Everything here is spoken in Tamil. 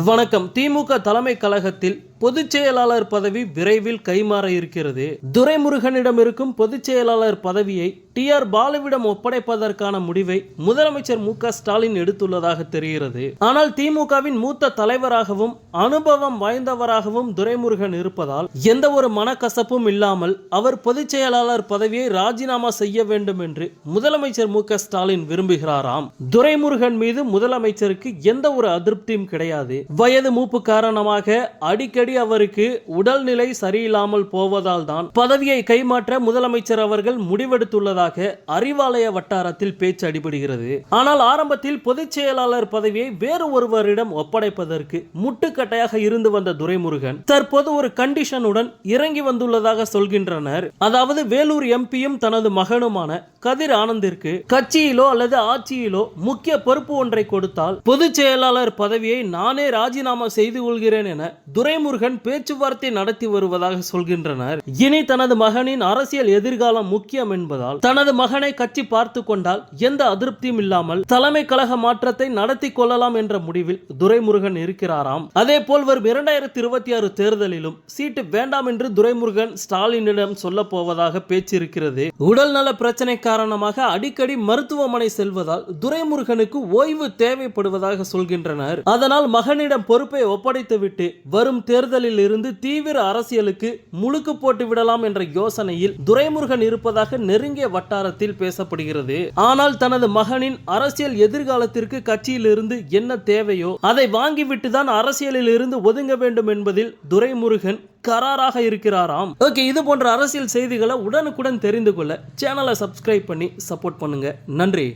வணக்கம். திமுக தலைமை கழகத்தில் பொதுச் செயலாளர் பதவி விரைவில் கைமாற இருக்கிறது. துரைமுருகனிடம் இருக்கும் பொதுச் செயலாளர் பதவியை டி. ஆர். பாலுவிடம் ஒப்படைப்பதற்கான முடிவை முதலமைச்சர் மு. க. ஸ்டாலின் எடுத்துள்ளதாக தெரிகிறது. ஆனால் திமுகவின் மூத்த தலைவராகவும் அனுபவம் வாய்ந்தவராகவும் துரைமுருகன் இருப்பதால் எந்த ஒரு மனக்கசப்பும் இல்லாமல் அவர் பொதுச் செயலாளர் பதவியை ராஜினாமா செய்ய வேண்டும் என்று முதலமைச்சர் மு. ஸ்டாலின் விரும்புகிறாராம். துரைமுருகன் மீது முதலமைச்சருக்கு எந்த ஒரு அதிருப்தியும் கிடையாது. வயது மூப்பு காரணமாக அடிக்கடி அவருக்கு உடல்நிலை சரியில்லாமல் போவதால் தான் பதவியை கைமாற்ற முதலமைச்சர் அவர்கள் முடிவெடுத்துள்ளதாக அறிவாலய வட்டாரத்தில் பேச்சு அடிபடுகிறது. ஆனால் ஆரம்பத்தில் பொதுச் செயலாளர் பதவியை வேறு ஒருவரிடம் ஒப்படைப்பதற்கு முட்டுக்கட்டையாக இருந்து வந்த துரைமுருகன் தற்போது ஒரு கண்டிஷனுடன் இறங்கி வந்துள்ளதாக சொல்கின்றனர். அதாவது வேலூர் எம்பியும் தனது மகனுமான கதிர் ஆனந்திற்கு கட்சியிலோ அல்லது ஆட்சியிலோ முக்கிய பொறுப்பு ஒன்றை கொடுத்தால் பொதுச் செயலாளர் பதவியை நானே ராஜினாமா செய்து கொள்கிறேன் என துரைமுருகன் பேச்சுவார்த்தை நடத்தி வருவதாக சொல்கின்றனர். இனி தனது மகனின் அரசியல் எதிர்காலம் முக்கியம் என்பதால் தனது மகனை கட்சி பார்த்து கொண்டால் எந்த அதிருப்தியும் இல்லாமல் தலைமை கழக மாற்றத்தை நடத்தி கொள்ளலாம் என்ற முடிவில் துரைமுருகன் இருக்கிறாராம். அதே போல் வரும் இரண்டாயிரத்தி இருபத்தி ஆறு தேர்தலிலும் சீட்டு வேண்டாம் என்று துரைமுருகன் ஸ்டாலினிடம் சொல்ல போவதாக பேச்சு இருக்கிறது உடல் நல காரணமாக அடிக்கடி மருத்துவமனை செல்வதால் துரைமுருகனுக்கு ஓய்வு தேவைப்படுவதாக சொல்கின்றனர். அதனால் மகனிடம் பொறுப்பை ஒப்படைத்துவிட்டு வரும் தேர்தலில் இருந்து தீவிர அரசியலுக்கு முழுக்கு போட்டு விடலாம் என்ற யோசனையில் துரைமுருகன் இருப்பதாக நெருங்கிய வட்டாரத்தில் பேசப்படுகிறது. ஆனால் தனது மகனின் அரசியல் எதிர்காலத்திற்கு கட்சியிலிருந்து என்ன தேவையோ அதை வாங்கிவிட்டுதான் அரசியலில் இருந்து ஒதுங்க வேண்டும் என்பதில் துரைமுருகன் கராராக இருக்கிறாராம். ஓகே இது போன்ற அரசியல் செய்திகளை உடனுக்குடன் தெரிந்து கொள்ள சேனலை சப்ஸ்கிரைப் பண்ணி சப்போர்ட் பண்ணுங்க. நன்றி.